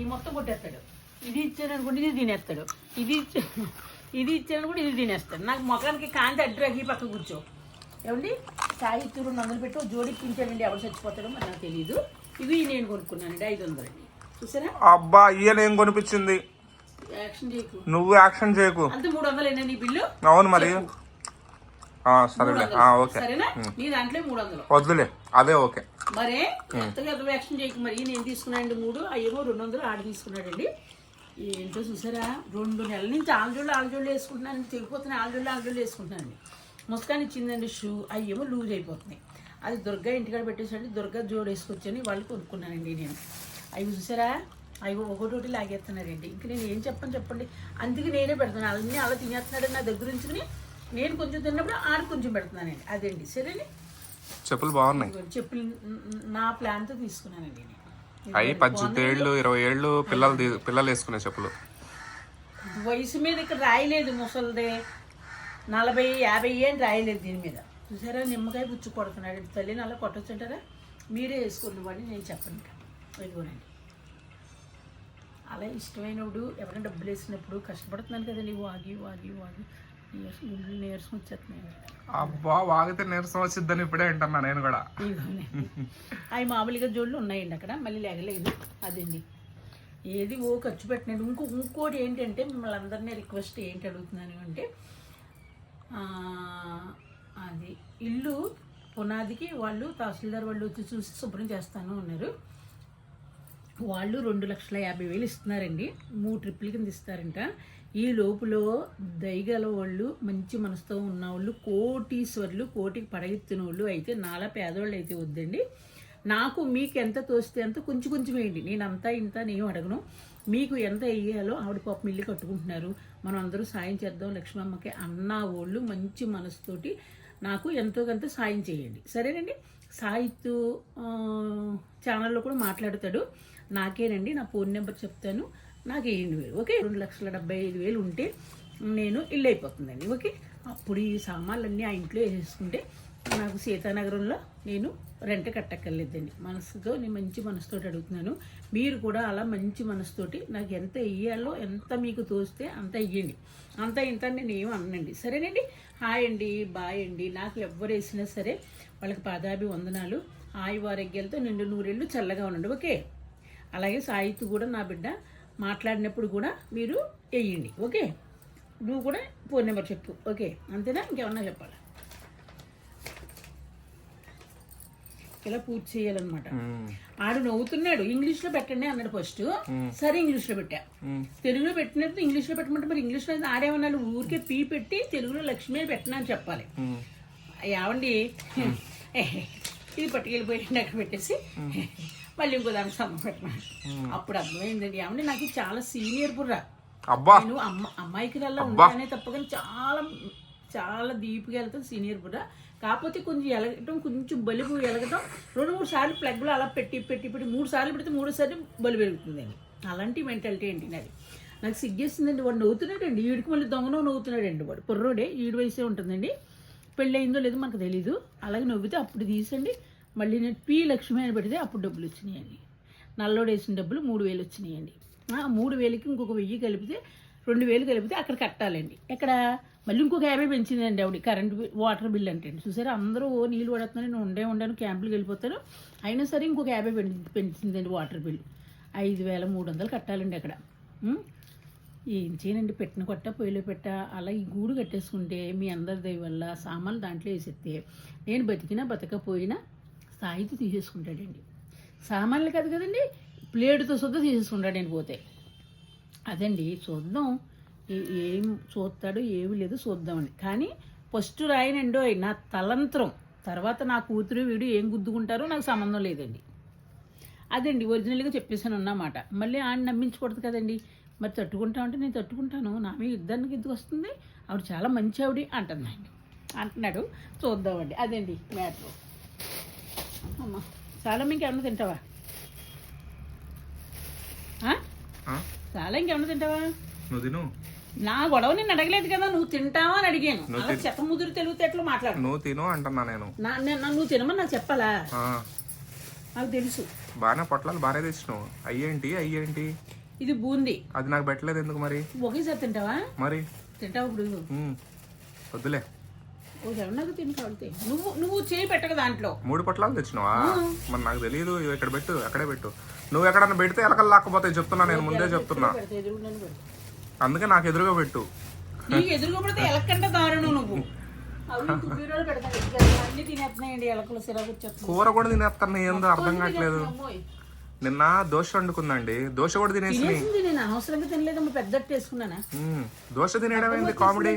ఈ మొత్తం కొట్టేస్తాడు. ఇది ఇచ్చాను అనుకోండి ఇది తినేస్తాడు. ఇది ఇచ్చా ఇది ఇచ్చాను అనుకోండి ఇది తినేస్తాడు. నాకు మొఖానికి కాంతి అడ్డురాకి ఈ పక్క కూర్చో. ఏమండి? సాహిత్యం రెండు వందలు పెట్టి ఓ జోడి పించాడండి ఎవరు చచ్చిపోతాడో మరి నాకు తెలియదు ఇవి నేను కొనుక్కున్నానండి ఐదు వందలండి. చూసారా? అబ్బా ఈయన ఏం కొనిపించింది? నువ్వు యాక్షన్ చేయకు. అంతే మూడు వందలు నీ బిల్లు? అవును మరి. సరేలే. ఓకే. సరేనా? నీ దాంట్లో మూడు వందలు. వద్దులే. అదే ఓకే. మరే ఎంతగా యాక్షన్ చేయకు మరి నేను తీసుకున్నానండి మూడు అయ్యేమో రెండు వందలు ఆడ తీసుకున్నాడండి ఏంటో చూసారా? రెండు నెలల నుంచి ఆల్జోళ్ళు ఆల్జోళ్ళు వేసుకుంటున్నాను తెగిపోతున్నాయి ఆల్జోళ్ళు ఆల్జోళ్ళు వేసుకుంటున్నానండి ముస్కాన్ ఇచ్చిందండి షూ. అయ్యేమో లూజ్ అయిపోతున్నాయి. అది దుర్గా ఇంటికాడ పెట్టేసండి దుర్గా జోడు వేసుకొచ్చని. వాళ్ళు కొనుక్కున్నానండి నేను. అవి చూసారా? అవి ఒకటోటి లాగేస్తున్నారండి. ఇంక నేను ఏం చెప్పను చెప్పండి. అందుకే నేనే పెడుతున్నాను అన్నీ అలా తినేస్తున్నాడు నా దగ్గర ఉంచుకుని నేను కొంచెం తిన్నప్పుడు ఆడ కొంచెం పెడుతున్నానండి. అదండి సరేనే? చెప్పులు బాగున్నాయి. చెప్పులు న- ప్లాన్తో తీసుకున్నానండి నేను. అవి పద్దెనిమిది ఏళ్ళు ఇరవై ఏళ్ళు పిల్లలు పిల్లలు వేసుకునే చెప్పులు. వయసు మీద ఇక్కడ రాయలేదు ముసలిదే. నలభై యాభై ఏం రాయలేదు దీని మీద. చూసారా? నిమ్మకాయ పుచ్చు కొడుతున్నాడు. తల్లిని అలా కొట్టొచ్చుంటారా? మీరే వేసుకోండి వాడిని నేను చెప్పను ఇదిగోనండి. అలా ఇష్టమైనప్పుడు ఎవరైనా డబ్బులు వేసినప్పుడు కష్టపడుతున్నాను కదండి. వాగి వాగి వాగి. నీరసం వచ్చేస్తున్నాయి అబ్బా వాగితే నీరసం వచ్చిద్దని ఇప్పుడే వింటున్నా నేను కూడా. అవి మామూలుగా జోళ్ళు ఉన్నాయండి అక్కడ మళ్ళీ లేగలేదు. అదండి. ఏది ఓ ఖర్చు పెట్టినట్టు ఇంకో ఇంకోటి ఏంటంటే మిమ్మల్ని అందరినీ రిక్వెస్ట్ ఏంటి అడుగుతున్నాను అంటే అది ఇల్లు పునాదికి వాళ్ళు తహసీల్దార్ వాళ్ళు వచ్చి చూసి శుభ్రం చేస్తాను అన్నారు. వాళ్ళు రెండు లక్షల యాభై వేలు ఇస్తున్నారండి. మూడు ట్రిప్పుల కింద ఇస్తారంట. ఈ లోపులో దయగల వాళ్ళు మంచి మనసుతో ఉన్న వాళ్ళు కోటీశ్వర్లు కోటికి పడగెత్తిన వాళ్ళు అయితే నాలా పేదవాళ్ళు అయితే వద్దండి. నాకు మీకు ఎంత తోస్తే అంత కొంచెం కొంచెం వేయండి. నేను అంతా ఇంత నేను అడగను. మీకు ఎంత వేయాలో ఆవిడ పాపం ఇల్లు కట్టుకుంటున్నారు. మనం అందరూ సాయం చేద్దాం లక్ష్మమ్మకి అన్న వాళ్ళు మంచి మనసుతోటి నాకు ఎంతో కొంత సాయం చేయండి. సరేనండి? సాహిత్య ఛానల్లో కూడా మాట్లాడతాడు. నాకేనండి నా ఫోన్ నెంబర్ చెప్తాను. నాకు ఏడు వేలు ఓకే? రెండు లక్షల డెబ్బై ఐదు వేలు ఉంటే నేను ఇల్లు అయిపోతుందండి ఓకే? అప్పుడు ఈ సామాన్లన్నీ ఆ ఇంట్లో వేసేసుకుంటే నాకు సీతానగరంలో నేను రెంట్ కట్టక్కర్లేదండి. మనసుతో నేను మంచి మనసుతోటి అడుగుతున్నాను. మీరు కూడా అలా మంచి మనసుతోటి నాకు ఎంత ఇయ్యాలో ఎంత మీకు తోస్తే అంత ఇయ్యండి. అంత ఇంత నేను ఏమి అనండి సరేనండి? హాయ్ అండి బాయ్ అండి. నాకు ఎవరు వేసినా సరే వాళ్ళకి పాదాభి వందనాలు ఆయువారోగ్యాలతో నిండు నూరేళ్ళు చల్లగా ఉండండి ఓకే? అలాగే సాహిత్య కూడా నా బిడ్డ మాట్లాడినప్పుడు కూడా మీరు వేయండి ఓకే? నువ్వు కూడా ఫోన్ నెంబర్ చెప్పు ఓకే? అంతేనా? ఇంకేమన్నా చెప్పాలా? ఇలా పూర్తి చేయాలన్నమాట. ఆడు నవ్వుతున్నాడు ఇంగ్లీష్లో పెట్టండి అన్నాడు ఫస్ట్. సరే ఇంగ్లీష్లో పెట్టా. తెలుగులో పెట్టినప్పుడు ఇంగ్లీష్లో పెట్టమంటే మరి ఇంగ్లీష్లో ఆడేమన్నాడు ఊరికే పీ పెట్టి తెలుగులో లక్ష్మి పెట్టినా అని చెప్పాలి. ఏమండి? ఇది పట్టుకెళ్ళిపోయి అక్కడ పెట్టేసి మళ్ళీ ఇంకో దానికి పెట్టమని అప్పుడు అర్థమైందండి ఏమండి నాకు చాలా సీనియర్ బుర్ర. అబ్బా. నేను అమ్మ అమ్మాయికి రల్లా ఉంటానే తప్ప కానీ చాలా చాలా డీప్గా వెళ్తాను సీనియర్ బుర్ర. కాకపోతే కొంచెం ఎలగటం కొంచెం బలుపు ఎలగటం రెండు మూడు సార్లు ప్లగ్లో అలా పెట్టి పెట్టి పెట్టి మూడు సార్లు పెడితే మూడు సార్లు బలు పెరుగుతుందండి అలాంటి మెంటాలిటీ ఏంటి నాది. నాకు సిగ్గేస్తుందండి. వాడు నవ్వుతున్నాడండి. ఈడికి మళ్ళీ దొంగనో నవ్వుతున్నాడండి వాడు. కుర్రోడే ఈడు వయసే ఉంటుందండి. పెళ్ళి అయిందో లేదో మనకు తెలీదు. అలాగే నవ్వితే అప్పుడు తీసండి. మళ్ళీ నేను పీ లక్ష్మి అని పెడితే అప్పుడు డబ్బులు వచ్చినాయండి. నల్లోడు వేసిన డబ్బులు మూడు వేలు వచ్చినాయండి. మూడు వేలకి ఇంకొక వెయ్యి కలిపితే రెండు వేలు కలిపితే అక్కడ కట్టాలండి. ఎక్కడ? మళ్ళీ ఇంకొక యాభై పెంచిందండి ఆవిడ. కరెంట్ బిల్ వాటర్ బిల్ అంటే చూసారా? అందరూ ఓ నీళ్ళు పడుతున్నారు నేను ఉండే ఉండాను క్యాంపులకు వెళ్ళిపోతాను అయినా సరే ఇంకొక యాభై పెంచి- పెంచిందండి వాటర్ బిల్. ఐదు వేల మూడు వందలు కట్టాలండి అక్కడ. ఏం చేయనండి? పెట్టిన కొట్ట పొయ్యిలో పెట్ట. అలా ఈ గూడు కట్టేసుకుంటే మీ అందరి దయ వల్ల సామాన్లు దాంట్లో వేసేస్తే నేను బతికినా బతకపోయినా స్థాయితో తీసేసుకుంటాడండి. సామాన్లు కాదు కదండి ప్లేటుతో శుద్ధ తీసేసుకుంటాడండి పోతే. అదండి చూద్దాం ఏం చూస్తాడో ఏమి లేదు చూద్దామని కానీ ఫస్ట్ రాయనండో నా తలంత్రం తర్వాత నా కూతురు వీడు ఏం గుద్దుకుంటారో నాకు సంబంధం లేదండి. అదండి ఒరిజినల్గా చెప్పేసాను అన్నమాట మళ్ళీ ఆయన నమ్మించకూడదు కదండి. మరి తట్టుకుంటా ఉంటే నేను తట్టుకుంటాను నా మీద యుద్ధానికి ఎందుకు వస్తుంది? ఆవిడ చాలా మంచి ఆవిడ అంటున్నాడు. అంటున్నాడు చూద్దామండి. అదండి మ్యాటర్. అమ్మా చాలా ఇంకేమన్నా తింటావా? చాలా ఇంకేమన్నా తింటావా? నువ్వు తిను. నా గొడవ నేను అడగలేదు కదా నువ్వు తింటావా అని అడిగాను. అలా చెత్త ముదురు తెలుగుతేట్లు మాట్లాడు నువ్వు తిను అంటున్నా నేను. నా నేను- నువ్వు తినమని నాకు చెప్పాలా? నాకు తెలుసు. బాగానే పొట్లాలు బాగానే తెచ్చినావు. అయ్యేంటి అయ్యేంటి ఇది బూందీ. అది నాకు పెట్టలేదు ఎందుకు మరి? ఒకేసారి తింటావా? మరి? తింటావు ఇప్పుడు. వద్దులే. నాకు తిని కావాలి నువ్వు నువ్వు చేయి పెట్టక దాంట్లో. మూడు పొట్లాలు తెచ్చినావా? మరి నాకు తెలియదు ఇవి ఇక్కడ పెట్టు అక్కడే పెట్టు. నువ్వు ఎక్కడన్నా పెడితే ఎలకలు లాక్కపోతే చెప్తున్నా నేను ముందే చెప్తున్నా. అందుకే నాకు ఎదురుగా పెట్టు. నీకు ఎదురుగా పడితే ఎలకంటే దారుణం నువ్వు. కూర కూడా తినేస్తాను ఏందో అర్థం కావట్లేదు. నిన్న దోశ వండుకుందండి. దోశ కూడా తినేసి నేను. అనవసరంగా వేసుకున్నానా? ఉమ్, దోశ తినేయడం ఏంది కామెడీ?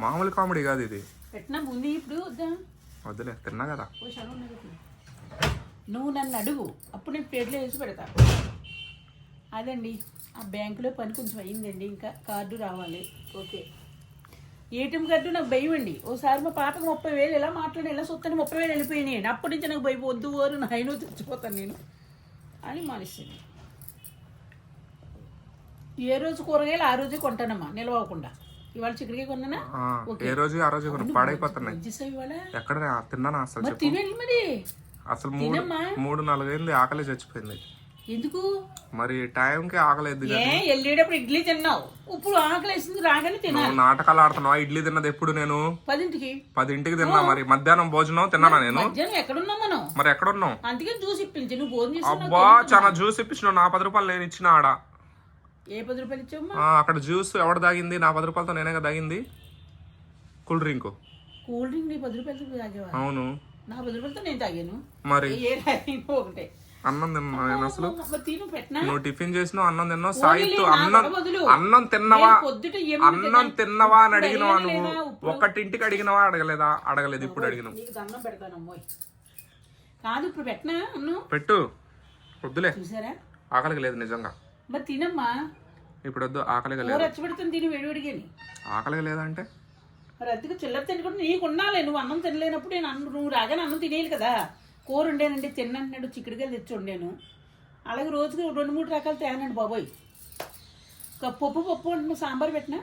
మామూలు కామెడీ కాదు ఇది. పెట్టినా ముందు ఇప్పుడు వద్దా? వద్దులే తిన్నా కదా. నువ్వు నన్ను అడుగు అప్పుడు నేను ప్లేట్లో వేసి పెడతా. అదండి ఆ బ్యాంకులో పని కొంచెం అయ్యిందండి ఇంకా కార్డు రావాలి. ఓకే. ఏటీఎం కార్డు నాకు భయం అండి. ఓసారి మా పాపకు ముప్పై వేలు ఎలా మాట్లాడి ఎలా సొత్తని ముప్పై వేలు వెళ్ళిపోయినాయండి అప్పటి నుంచి నాకు భయం వద్దు ఓరు నాయన చచ్చిపోతాను నేను అని మానేసింది. ఏ రోజు కూరగాయలు ఆ రోజే కొంటానమ్మా నిలవకుండా. ఇవాళ చిక్కడికి కొన్నానా? ఏ రోజు ఆ రోజు కొన్ని పాడైపోతున్నాయి. ఎక్కడ తిన్నానా అసలు తినండి మరి. అసలు మూడు మూడు నాలుగైంది ఆకలి చచ్చిపోయింది. ఎందుకు? మరి టైంకి ఆకలేదు వెళ్ళేటప్పుడు ఇడ్లీ తిన్నావు. ఇప్పుడు ఆకలి వేసింది రాగానే తినాలి. నువ్వు నాటకాలు ఆడుతున్నావా? ఇడ్లీ తిన్నది ఎప్పుడు నేను? పదింటికి. పదింటికి తిన్నా మరి. మధ్యాహ్నం భోజనం తిన్నానా నేను? ఎక్కడున్నాం మనం? మరి ఎక్కడున్నావు? అందుకే జ్యూస్ ఇప్పించి. నువ్వు భోజనం అబ్బా చాలా జ్యూస్ ఇప్పించిన నా పది రూపాయలు నేను ఇచ్చిన ఆడ. ఏ పది రూపాయలు అక్కడ జ్యూస్ ఎవడు తాగింది నా పది రూపాయలతో నేనే తాగింది కూల్ డ్రింక్. కూల్ డ్రింక్ నీ పది రూపాయలతో తాగేవా? అవును. నా పది రూపాయలతో నేను తాగాను. మరి? ఏ ఒకటే. అన్నం తిన్నా నేను అసలు నువ్వు టిఫిన్ చేసినావు అన్నం తిన్నావు సాయితు నా అన్నం. అన్నం తిన్నవా? అన్నం తిన్నవా అని అడిగినవా నువ్వు? ఒక్కటింటికి అడిగినవా? అడగలేదా? అడగలేదు ఇప్పుడు అడిగినావు. కాదు ఇప్పుడు పెట్టినా? పెట్టు. వద్దులే. చూసారా? ఆకలికి లేదు నిజంగా. మరి తినమ్మా. ఇప్పుడు వద్దు ఆకలిగా లేదు. వచ్చి పెడుతుంది తిని వేడివేడిగాని ఆకలిగా లేదంటే మరి అందుకు చిల్లర తినకుండా నీకు ఉండాలి నువ్వు అన్నం తినలేనప్పుడు నేను అన్నం నువ్వు రాగానే అన్నం తినేయాలి కదా. కూర ఉండేనండి తిన్నంటున్నాడు చిక్కుడుకాయలు తెచ్చి వండాను. అలాగే రోజుకి రెండు మూడు రకాలు తేనండి బాబోయ్. పప్పు పప్పు అంటున్నా సాంబార్ పెట్టినా?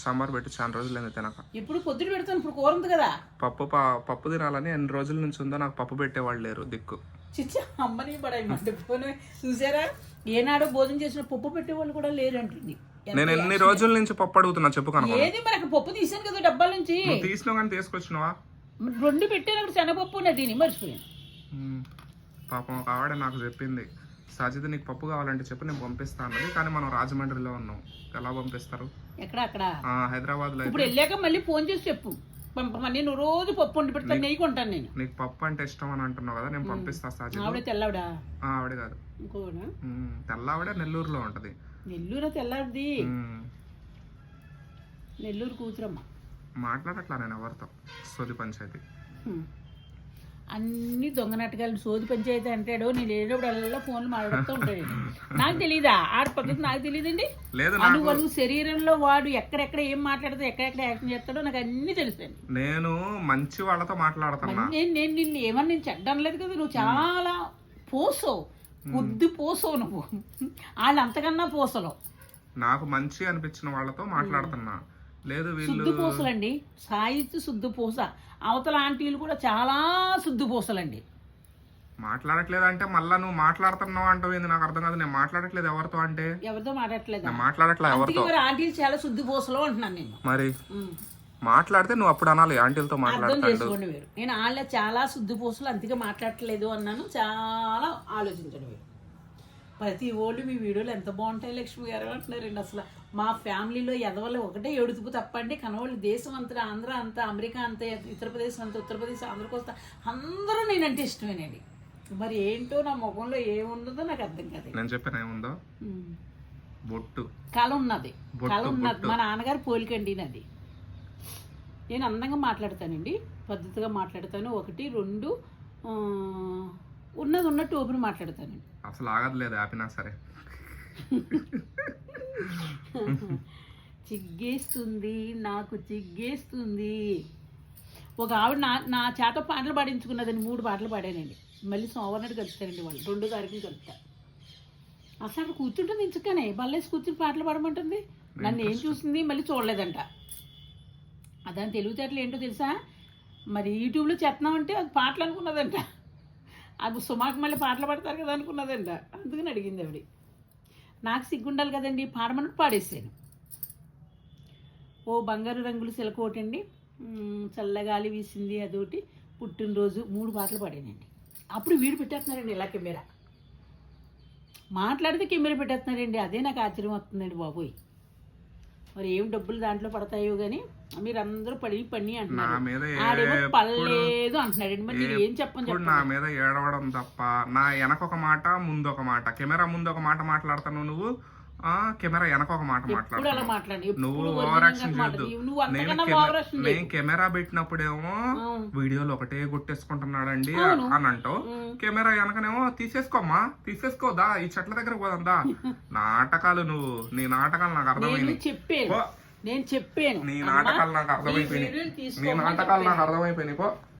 సాంబార్ పెట్టు చాలా రోజులు తినక. ఇప్పుడు పొద్దున పెడతాను ఇప్పుడు కూర ఉంది కదా. పప్పు పప్పు తినాలని ఎన్ని రోజుల నుంచి ఉందో నాకు పప్పు పెట్టేవాళ్ళు లేరు దిక్కు. చిచ్చా అమ్మని పడాయి మండిపోను చూసారా? ఏనాడో భోజనం చేసిన పప్పు పెట్టేవాళ్ళు కూడా లేరంటుంది నేను ఎన్ని రోజుల నుంచి పప్పు అడుగుతున్నా చెప్పు కనుక. ఏది మరి అక్కడ పప్పు తీసాను కదా డబ్బాల నుంచి. తీసినావు కానీ తీసుకొచ్చినావా? రెండు పెట్టాను అక్కడ శనగపప్పు ఉన్నది దీన్ని మర్చిపోయాను. పాపం ఒక ఆవిడ నాకు చెప్పింది సజిత నీకు పప్పు కావాలంటే చెప్పు నేను పంపిస్తా అన్నది. కానీ మనం రాజమండ్రిలో ఉన్నాం. ఎలా పంపిస్తారు? ఎక్కడ అక్కడ? ఆ, హైదరాబాద్లో అయితే. ఇప్పుడు వెళ్ళాక మళ్ళీ ఫోన్ చేసి చెప్పు. పంపమని నువ్వు రోజు పప్పు వండి పెడతాను నెయ్యి కొంటాను నేను. నీకు పప్పు అంటే ఇష్టం అని అంటున్నావు కదా నేను పంపిస్తా సజిత ఆవిడ తెల్లవిడా? ఆవిడ కాదు. ఇంకోనా? ఉమ్, తెల్ల ఆవిడ నెల్లూరులో ఉంటది. నెల్లూరు తెల్లారిది ఉమ్, నెల్లూరు కూతురమ్మ. మాట్లాడట్లా నేను ఎవరితో? సోది పంచాయతీ. అన్ని దొంగ నాటకాలు సోది పంచాయతీ అంటాడు నేను లేనప్పుడు అలా ఫోన్లు మాట్లాడుతూ ఉంటాడు. నాకు తెలియదా ఆడ పద్ధతి నాకు తెలియదండి లేదు నాకు అను శరీరంలో వాడు ఎక్కడెక్కడ ఏం మాట్లాడతాడు ఎక్కడెక్కడ యాక్షన్ చేస్తాడో నాకు అన్ని తెలుసండి. నేను మంచి వాళ్ళతో మాట్లాడుతున్నా. నేను నేను నిన్ను ఏమని నేను చెడ్డనలేదు కదా నువ్వు చాలా పోసో బుద్ధి పోసవు నువ్వు. వాళ్ళు అంతకన్నా పోసలు. నాకు మంచి అనిపించిన వాళ్ళతో మాట్లాడుతున్నా. లేదు శుద్ధి పూసలండి సాయితు శుద్ధి పూస అవతల ఆంటీలు కూడా చాలా శుద్ధి పూసలండి మాట్లాడట్లేదు అంటే మళ్ళా నువ్వు మాట్లాడుతున్నావు అంటావు ఏంది? నాకు అర్థం కాదు. నేను మాట్లాడట్లేదు ఎవరితో అంటే? ఎవరితో మాట్లాడట్లేదా? నేను మాట్లాడట్లే అందుకే ఎవరితో ఆంటీలు చాలా శుద్ధి పూసలు అంటున్నాను నేను. మరి. మాట్లాడితే నువ్వు అప్పుడు అనాలి. ఆంటీలతో మాట్లాడతాడు. నేను వాళ్ళ చాలా శుద్ధి పూసలు అందుకే మాట్లాడట్లేదు అన్నాను. చాలా ఆలోచించండి ప్రతి ఓళ్ళు మీ వీడియోలు ఎంత బాగుంటాయి లక్ష్మి గారు అంటున్నారండి. అసలు మా ఫ్యామిలీలో ఎదవలు ఒకటే ఎడుతుపు తప్పండి. కనవాళ్ళు దేశం అంతా ఆంధ్ర అంతా అమెరికా అంతా ఉత్తరప్రదేశ్ అంతా ఉత్తరప్రదేశ్ ఆంధ్రకోస్తా అందరూ నేనంటే ఇష్టమేనండి. మరి ఏంటో నా ముఖంలో ఏముందో నాకు అర్థం కాదు. నేను చెప్పాను ఏముందో. బొట్టు. కళ ఉన్నది. కళ ఉన్నది. మా నాన్నగారు పోలికండి నాది. నేను అందంగా మాట్లాడతానండి. పద్ధతిగా మాట్లాడతాను. ఒకటి రెండు ఉన్నది ఉన్నట్టు ఓపెన్ మాట్లాడతానండి. అసలు ఆగదులేదు ఆపినా సరే. చిగ్గేస్తుంది నాకు చిగ్గేస్తుంది. ఒక ఆవిడ నా నా చేత పాటలు పాడించుకున్నదండి మూడు పాటలు పాడానండి. మళ్ళీ సోమవారం కలుపుతారండి వాళ్ళు. రెండో తారీఖు కలుస్తా. అసలు అక్కడ కూర్చుంటుంది ఇంచుకనే. బల్లేసి కూర్చుని పాటలు పాడమంటుంది. నన్ను ఏం చూసింది మళ్ళీ చూడలేదంట. అదాని తెలివితేటలు ఏంటో తెలుసా? మరి యూట్యూబ్లో చేస్తున్నామంటే అది పాటలు అనుకున్నదంట. అది సుమాకు మళ్ళీ పాటలు పాడతారు కదా అనుకున్నదంట. అందుకని అడిగింది ఆవిడ. నాకు సిగ్గుండాలి కదండి పాడమన్నట్టు పాడేసాను ఓ బంగారు రంగులు సిలకోటండి చల్లగాలి వీసింది అదొకటి పుట్టినరోజు మూడు పాటలు పాడానండి. అప్పుడు వీడు పెట్టేస్తున్నారండి ఇలా కెమెరా. మాట్లాడితే కెమెరా పెట్టేస్తున్నారండి అదే నాకు ఆశ్చర్యం వస్తుందండి బాబోయ్. మరి ఏం డబ్బులు దాంట్లో పడతాయో కానీ మీరు అందరూ పడి పని నా అంటున్నారు పడలేదు అంటున్నాడండి మరి ఏం చెప్పని చెప్పండి నా మీద ఏడవడం తప్ప నా వెనక ఒక మాట ముందు ఒక మాట కెమెరా ముందు ఒక మాట మాట్లాడతాను నువ్వు? ఆ కెమెరా వెనక ఒక మాట మాట్లాడి నువ్వు ఓవర్ యాక్షన్. చేయొద్దు. నేను కెమెరా పెట్టినప్పుడేమో వీడియోలు ఒకటే కొట్టేసుకుంటున్నాడండి. అని అంటావు. కెమెరా వెనకనేమో తీసేసుకోమ్మా. తీసేసుకోదా? ఈ చెట్ల దగ్గర పోదందా? నాటకాలు నువ్వు. నీ నాటకాలు నాకు అర్థమైంది. నేను చెప్పాను. నీ నాటకాలు నాకు అర్థమైపోయినాయి. నీ నాటకాలు నాకు. అర్థమైపోయినాయి. పో.